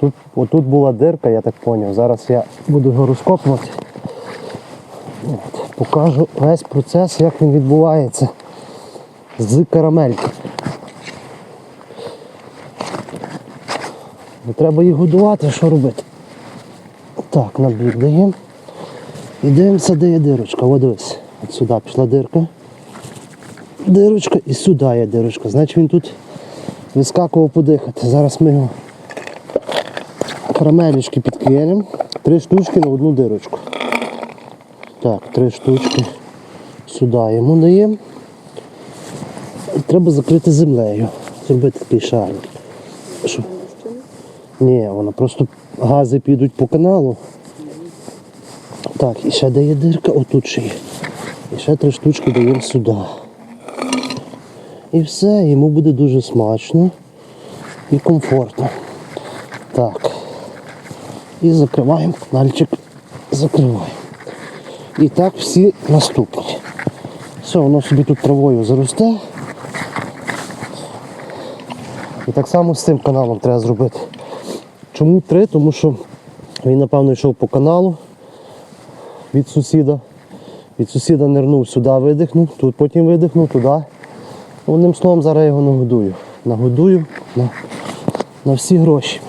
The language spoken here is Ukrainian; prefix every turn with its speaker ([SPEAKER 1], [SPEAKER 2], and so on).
[SPEAKER 1] Тут, отут була дирка, я так зрозумів. Зараз я буду його розкопувати. От, покажу весь процес, як він відбувається з карамельки. Треба їх годувати, що робити? Так, набік даємо. І дивимося, де є дирочка. О, дивись. От сюди пішла дирка. Дирочка і сюди є дирочка. Значить він тут вискакував подихати. Зараз ми його карамелечки підкинемо. Три штучки на одну дирочку. Так, три штучки сюди йому даємо. Треба закрити землею. Зробити такий шарик. Що? Ні, воно просто гази підуть по каналу. Так, і ще де є дирка, отут ще є. І ще три штучки даємо сюди. І все, йому буде дуже смачно і комфортно. Так. І закриваємо канальчик. Закриваємо. І так всі наступні. Все, воно собі тут травою заросте. І так само з цим каналом треба зробити. Чому три? Тому що він, напевно, йшов по каналу від сусіда. Від сусіда нирнув сюди, видихнув, тут потім видихнув, туди. Одним словом, зараз я його нагодую. Нагодую на, на всі гроші.